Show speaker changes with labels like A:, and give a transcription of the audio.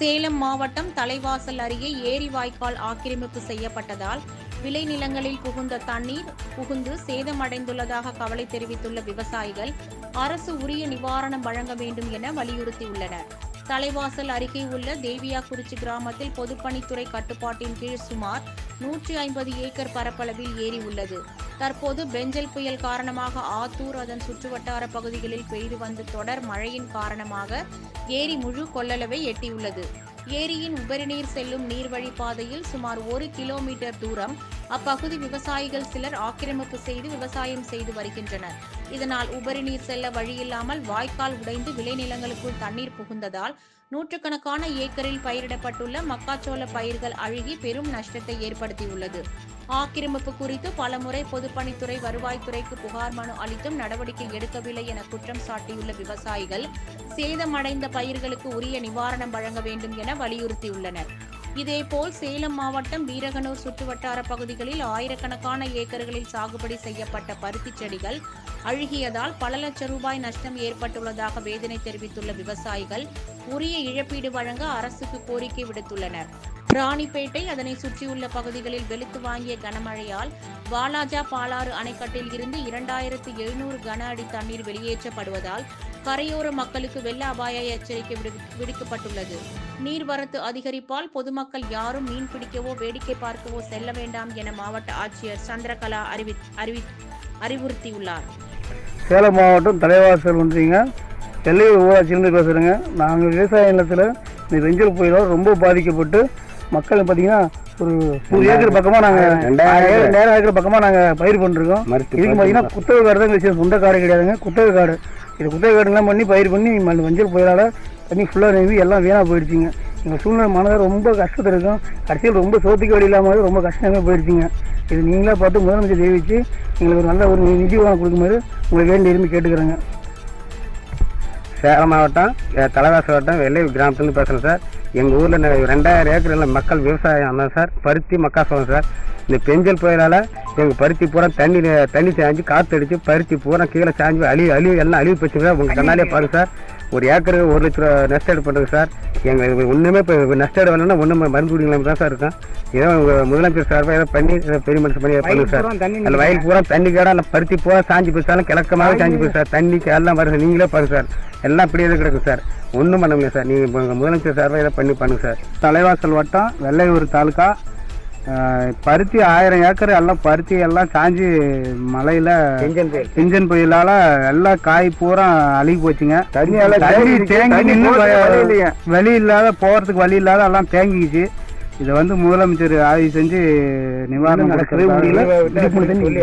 A: சேலம் மாவட்டம் தலைவாசல் அருகே ஏரி வாய்க்கால் ஆக்கிரமிப்பு செய்யப்பட்டதால் விளைநிலங்களில் புகுந்த தண்ணீர் புகுந்து சேதமடைந்துள்ளதாக கவலை தெரிவித்துள்ள விவசாயிகள் அரசு உரிய நிவாரணம் வழங்க வேண்டும் என வலியுறுத்தியுள்ளனர். தலைவாசல் அருகே உள்ள தேவியாக்குறிச்சி கிராமத்தில் பொதுப்பணித்துறை கட்டுப்பாட்டின் கீழ் சுமார் நூற்றி ஐம்பது ஏக்கர் பரப்பளவில் ஏரி உள்ளது. தற்போது பெஞ்சல் புயல் காரணமாக ஆத்தூர் அதன் சுற்றுவட்டார பகுதிகளில் பெய்து வந்த தொடர் மழையின் காரணமாக ஏரி முழு கொள்ளளவை எட்டியுள்ளது. ஏரியின் உபரிநீர் செல்லும் நீர்வழி பாதையில் சுமார் ஒரு கிலோமீட்டர் தூரம் அப்பகுதி விவசாயிகள் சிலர் ஆக்கிரமிப்பு செய்து விவசாயம் செய்து வருகின்றனர். இதனால் உபரி நீர் செல்ல வழியில்லாமல் வாய்க்கால் உடைந்து விளைநிலங்களுக்குள் தண்ணீர் புகுந்ததால் நூற்றுக்கணக்கான ஏக்கரில் பயிரிடப்பட்டுள்ள மக்காச்சோள பயிர்கள் அழுகி பெரும் நஷ்டத்தை ஏற்படுத்தியுள்ளது. ஆக்கிரமிப்பு குறித்து பலமுறை பொதுப்பணித்துறை வருவாய்த்துறைக்கு புகார் மனு அளித்தும் நடவடிக்கை எடுக்கவில்லை என குற்றம் சாட்டியுள்ள விவசாயிகள் சேதமடைந்த பயிர்களுக்கு உரிய நிவாரணம் வழங்க வேண்டும் என வலியுறுத்தியுள்ளனர். இதேபோல் சேலம் மாவட்டம் வீரகனூர் சுற்றுவட்டார பகுதிகளில் ஆயிரக்கணக்கான ஏக்கர்களில் சாகுபடி செய்யப்பட்ட பருத்தி செடிகள் அழுகியதால் பல லட்சம் ரூபாய் நஷ்டம் ஏற்பட்டுள்ளதாக வேதனை தெரிவித்துள்ள விவசாயிகள் உரிய இழப்பீடு வழங்க அரசுக்கு கோரிக்கை விடுத்துள்ளனர். ராணிப்பேட்டை அதனை சுற்றியுள்ள பகுதிகளில் வெளுத்து வாங்கிய கனமழையால் வாலாஜா பாலாறு அணைக்கட்டில் இருந்து இரண்டாயிரத்து எழுநூறு கன அடி தண்ணீர் வெளியேற்றப்படுவதால் கரையோர மக்களுக்கு வெள்ள அபாய எச்சரிக்கை விடு- விடுக்கப்பட்டுள்ளது. நீர்வரத்து அதிகரிப்பால் பொதுமக்கள் யாரும் மீன் பிடிக்கவோ வேடிக்கை பார்க்கவோ செல்ல வேண்டாம் என மாவட்ட ஆட்சியர் சந்திரகலா அறிவி அறிவி அறிவுறுத்தியுள்ளார்.
B: சேலம் மாவட்டம் தலைவாசல் ஒன்றியங்க. எல்லையூர் ஊராட்சியிலிருந்து பேசுகிறேங்க நாங்கள் விவசாய நிலத்தில் இந்த வெஞ்சல் புயலால் ரொம்ப பாதிக்கப்பட்டு மக்கள் பார்த்தீங்கன்னா ஒரு நூறு ஏக்கர் பக்கமாக நாங்கள் நேரம் ஏக்கர். பக்கமாக நாங்கள் பயிர் பண்ணிருக்கோம் இதுக்கு பார்த்தீங்கன்னா குத்தகை காடு தான் எங்களுக்கு சொந்த காடு கிடையாதுங்க. குத்தகை காடு. இது குத்தகை காடுலாம் பண்ணி பயிர் பண்ணி மஞ்சள் புயலால் தண்ணி ஃபுல்லாக நெவி எல்லாம் வீணாக போயிடுச்சுங்க. எங்கள் சூழ்நிலை மனதை ரொம்ப கஷ்டத்தில் இருக்கும். கடைசியில் ரொம்ப சோத்துக்கு வழி இல்லாமல் ரொம்ப கஷ்டமாக போயிடுச்சுங்க. இது நீங்களே பார்த்து முதலமைச்சர் தெரிவித்து எங்களுக்கு ஒரு நல்ல ஒரு நிதி உதவி கொடுக்குமாறு உங்களை வேண்டி விரும்பி கேட்டுக்கிறேங்க.
C: சேலம் மாவட்டம் தலைவாசல் வட்டம் வெள்ளையூர் கிராமத்துலேருந்து பேசுகிறேன் சார். எங்கள் ஊரில் ரெண்டாயிரம் ஏக்கரில் மக்கள் விவசாயம் தான் சார். பருத்தி மக்காசோளம் சார். இந்த பெஞ்சல் புயலால் எங்கள் பருத்தி பூரா தண்ணி தண்ணி சாஞ்சு காற்று அடித்து பருத்தி பூரா கீழே சாஞ்சு அழிவு அழிவு எல்லாம் அழிவு போச்சு சார். உங்கள் கண்ணாலே பாருங்க சார். ஒரு ஏக்கருக்கு ஒரு லட்ச ரூபா நஷ்டம் பண்ணுறது சார். எங்கள் ஒன்றுமே இப்போ நஷ்டம் வரலன்னா ஒன்றும் மருந்து குடிக்கலாம் தான் சார் இருக்கும். ஏதோ உங்கள் முதலமைச்சர் சார்பாக ஏதோ பண்ணி பெரிய மனுஷன் பண்ணி பண்ணுங்க சார். அந்த வயல் பூரா தண்ணி கேடா அந்த பருத்தி பூரா சாஞ்சு போயிட்டாலும் கிழக்கமாக சாஞ்சு போய் சார். தண்ணிக்கு எல்லாம் வருது. நீங்களே பாருங்க சார். எல்லாம் அப்படியே தான் கிடக்கும் சார். ஒன்றும் பண்ண முடியாது சார். நீங்கள் உங்கள் முதலமைச்சர் சார்பாக ஏதோ பண்ணி பண்ணுங்க சார்.
B: தலைவாசல் வட்டம் வெள்ளையூர் தாலுக்கா பருத்தி ஆயிரம் ஏக்கர் எல்லாம் பருத்தி எல்லாம் சாஞ்சு மலையில். பிஞ்சன் புயலால் எல்லாம் காய் பூரா அழுகி போச்சுங்க. தண்ணி
C: தேங்கி
B: நின்று
C: போறதுக்கு வழி
B: இல்லாத போகிறதுக்கு வழி இல்லாத எல்லாம் தேங்கிக்கிச்சு இதை வந்து முதலமைச்சர் ஆய்வு செஞ்சு நிவாரணம்